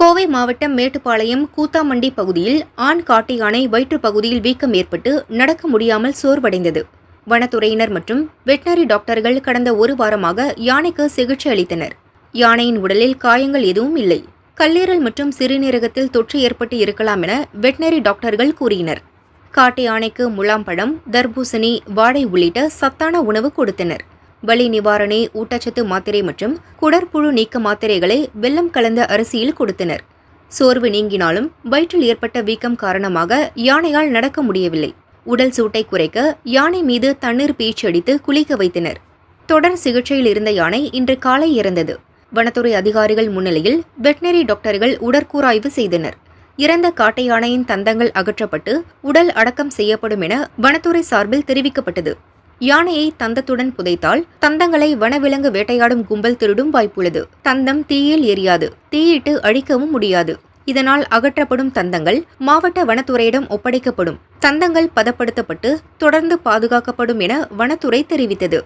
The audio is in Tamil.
கோவை மாவட்டம் மேட்டுப்பாளையம் கூத்தாமண்டி பகுதியில் ஆண் காட்டு யானை வயிற்று பகுதியில் வீக்கம் ஏற்பட்டு நடக்க முடியாமல் சோர்வடைந்தது. வனத்துறையினர் மற்றும் வெட்டினரி டாக்டர்கள் கடந்த ஒரு வாரமாக யானைக்கு சிகிச்சை அளித்தனர். யானையின் உடலில் காயங்கள் எதுவும் இல்லை. கல்லீரல் மற்றும் சிறுநீரகத்தில் தொற்று ஏற்பட்டு இருக்கலாம் என வெட்டினரி டாக்டர்கள் கூறினர். காட்டு யானைக்கு முலாம்பழம் தர்பூசணி வாடை உள்ளிட்ட சத்தான உணவு கொடுத்தனர். வலி நிவாரணி ஊட்டச்சத்து மாத்திரை மற்றும் குடற்புழு நீக்க மாத்திரைகளை வெள்ளம் கலந்த அரிசியில் கொடுத்தனர். சோர்வு நீங்கினாலும் வயிற்றில் ஏற்பட்ட வீக்கம் காரணமாக யானையால் நடக்க முடியவில்லை. உடல் சூட்டை குறைக்க யானை மீது தண்ணீர் பீய்ச்சி அடித்து குளிக்க வைத்தனர். தொடர் சிகிச்சையில் இருந்த யானை இன்று காலை இறந்தது. வனத்துறை அதிகாரிகள் முன்னிலையில் வெட்டினரி டாக்டர்கள் உடற்கூராய்வு செய்தனர். இறந்த காட்டை யானையின் தந்தங்கள் அகற்றப்பட்டு உடல் அடக்கம் செய்யப்படும் என வனத்துறை சார்பில் தெரிவிக்கப்பட்டது. யானையை தந்தத்துடன் புதைத்தால் தந்தங்களை வனவிலங்கு வேட்டையாடும் கும்பல் திருடும் வாய்ப்புள்ளது. தந்தம் தீயில் எரியாது. தீயிட்டு அழிக்கவும் முடியாது. இதனால் அகற்றப்படும் தந்தங்கள் மாவட்ட வனத்துறையிடம் ஒப்படைக்கப்படும். தந்தங்கள் பதப்படுத்தப்பட்டு தொடர்ந்து பாதுகாக்கப்படும் என வனத்துறை தெரிவித்தது.